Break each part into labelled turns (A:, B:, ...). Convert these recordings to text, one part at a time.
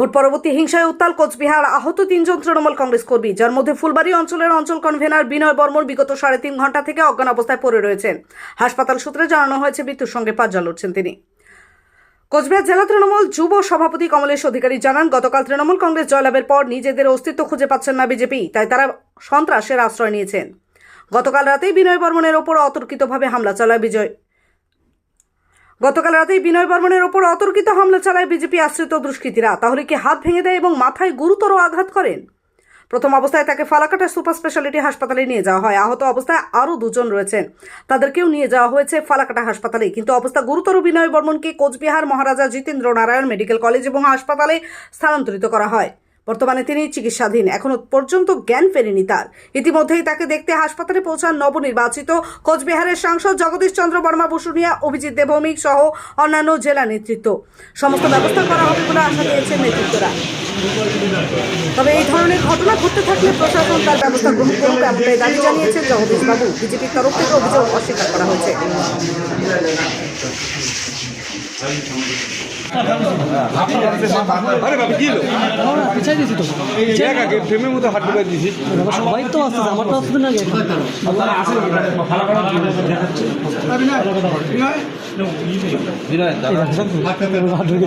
A: Vote পরবর্তী হিংসায় উত্তাল কোচবিহার, আহত তিনজন তৃণমূল কংগ্রেস কর্মী। যার মধ্যে ফুলবাড়ি অঞ্চলের অঞ্চল কনভেনার বিনয় বর্মন বিগত সাড়ে তিন ঘণ্টা থেকে অজ্ঞান অবস্থায় পড়ে রয়েছেন। হাসপাতাল সূত্রে জানানো হয়েছে, মৃত্যুর সঙ্গে পাজ্জা লড়ছেন তিনি। কোচবিহার জেলা তৃণমূল যুব সভাপতি কমলেশ অধিকারী জানান, গতকাল তৃণমূল কংগ্রেস জয়লাভের পর নিজেদের অস্তিত্ব খুঁজে পাচ্ছেন না বিজেপি, তাই তারা সন্ত্রাসের আশ্রয় নিয়েছেন। গতকাল রাতেই বিনয় বর্মনের ওপর অতর্কিতভাবে হামলা চালায় বিজয় গতকাল রাতেই বিনয় বর্মনের ওপর অতর্কিত হামলা চালায় বিজেপি আশ্রিত দুষ্কৃতীরা। তাহলে কি হাত ভেঙে দেয় এবং মাথায় গুরুতর আঘাত করেন? প্রথম অবস্থায় তাকে ফালাকাটা সুপার স্পেশালিটি হাসপাতালে নিয়ে যাওয়া হয়। আহত অবস্থায় আরও দুজন রয়েছেন। তাদেরকেও নিয়ে যাওয়া হয়েছে ফালাকাটা হাসপাতালে কিন্তু অবস্থা গুরুতর বিনয় বর্মনকে কোচবিহার মহারাজা জিতেন্দ্র নারায়ণ মেডিকেল কলেজ এবং হাসপাতালে স্থানান্তরিত করা হয়। বর্তমানে তিনি চিকিৎসাধীন। এখনও পর্যন্ত জ্ঞান ফেরেনি তার। ইতিমধ্যেই তাকে দেখতে হাসপাতালে পৌঁছান নবনির্বাচিত কোচবিহারের সাংসদ জগদীশ চন্দ্র বর্মা বসুনিয়া অভিজিৎ দেবভৌমিক সহ অন্যান্য জেলা নেতৃত্ব। সমস্ত ব্যবস্থা করা হবে বলে আশা দিয়েছেন নেতৃত্বরা। তবে এই ধরনের ঘটনা ঘটতে থাকলে প্রশাসন তার ব্যবস্থা গ্রহণ করুক এমনটাই দাবি জানিয়েছেন জগদীশ বাবু বিজেপির তরফ থেকে অভিযোগ অস্বীকার করা হয়েছে।
B: আরে বাবা কি হলো?
C: পিছাই দিয়েছি তো
B: জায়গা ফ্রেমের মতো হাত ঢুকাই দিয়েছিস?
C: সবাই তো আসতেছে আমার তো আসতে না হাত ঢুকে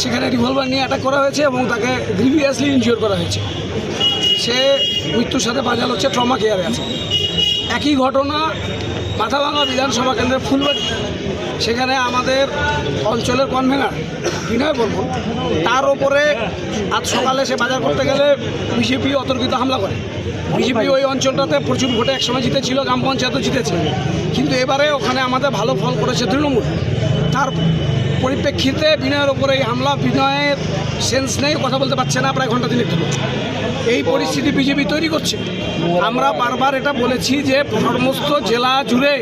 D: সেখানে রিভলভার নিয়ে অ্যাটাক করা হয়েছে এবং তাকে গ্রিভিয়াসলি ইনজিওর করা হয়েছে। সে মৃত্যুর সাথে বাজাল হচ্ছে ট্রমা কেয়ারে আছে। একই ঘটনা মাথাভাঙা বিধানসভা কেন্দ্রের ফুলবাড়ি। সেখানে আমাদের অঞ্চলের কনভেনার বিনয় বর্মন, তার ওপরে আজ সকালে সে বাজার করতে গেলে বিজেপি অতর্কিত হামলা করে। বিজেপি ওই অঞ্চলটাতে প্রচুর ভোটে একসময় জিতেছিল, গ্রাম পঞ্চায়েতও জিতেছে। কিন্তু এবারে ওখানে আমাদের ভালো ফল করেছে তৃণমূল। তার পরিপ্রেক্ষিতে বিনয়ের ওপরে এই হামলা, বিনয়ের সেন্স নেই, কথা বলতে পারছে না, প্রায় ঘণ্টা দিনের ধরে এই পরিস্থিতি বিজেপি তৈরি করছে। আমরা বারবার এটা বলেছি যে সমস্ত জেলা জুড়ে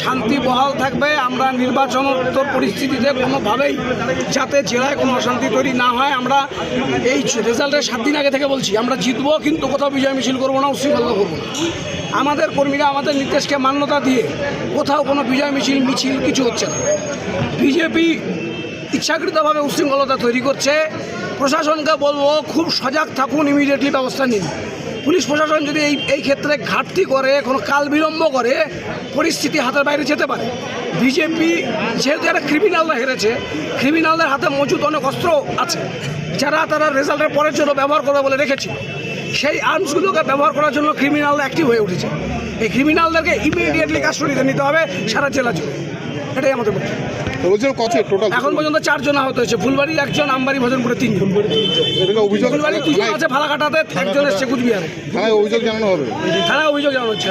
D: শান্তি বহাল থাকবে। আমরা নির্বাচনোত্তর পরিস্থিতিতে কোনোভাবেই যাতে জেলায় কোনো অশান্তি তৈরি না হয়। আমরা এই রেজাল্টের সাত দিন আগে থেকে বলছি, আমরা জিতবো কিন্তু কোথাও বিজয় মিছিল করব না, উশৃঙ্খলা করব না। আমাদের কর্মীরা আমাদের নির্দেশকে মান্যতা দিয়ে কোথাও কোনো বিজয় মিছিল মিছিল কিছু হচ্ছে না। বিজেপি ইচ্ছাকৃতভাবে উশৃঙ্খলতা তৈরি করছে। প্রশাসনকে বলব, খুব সজাগ থাকুন ইমিডিয়েটলি ব্যবস্থা নিন। পুলিশ প্রশাসন যদি এই এই ক্ষেত্রে ঘাটতি করে, কোনো কাল বিলম্ব করে, পরিস্থিতি হাতের বাইরে যেতে পারে। বিজেপি যেহেতু একটা ক্রিমিনালরা হেরেছে ক্রিমিনালদের হাতে মজুদ অনেক অস্ত্র আছে, যারা তারা রেজাল্টের পরের জন্য ব্যবহার করবে বলে রেখেছিল। সেই আর্মসগুলোকে ব্যবহার করার জন্য ক্রিমিনাল অ্যাক্টিভ হয়ে উঠেছে। এই ক্রিমিনালদেরকে ইমিডিয়েটলি কাস্টডিতে নিতে হবে সারা জেলা জুড়ে। এটাই আমাদের
B: টোটাল
D: এখন পর্যন্ত চারজন আহত হয়েছে। ফুলবাড়ির একজন আমবাড়ি ভজনপুরে তিনজন। ফুলবাড়ি দুজন আছে ফালাকাটাতে একজন এসছে কুচবিহারে।
B: থানায় অভিযোগ জানানো হবে।
D: থানায় অভিযোগ জানানো হচ্ছে।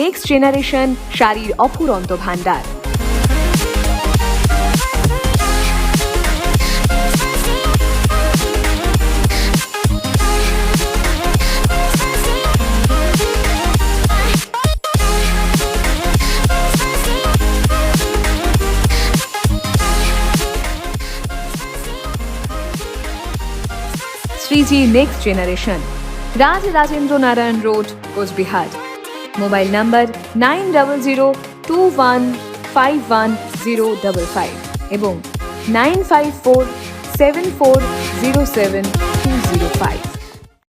E: নেক্সট জেনারেশন শাড়ির অফুরন্ত ভান্ডার Shreeji next generation Raj Rajendra Narayan road Cooch Behar. Mobile number nine double zero two one five one zero double five এবং nine five four seven four zero seven two zero five.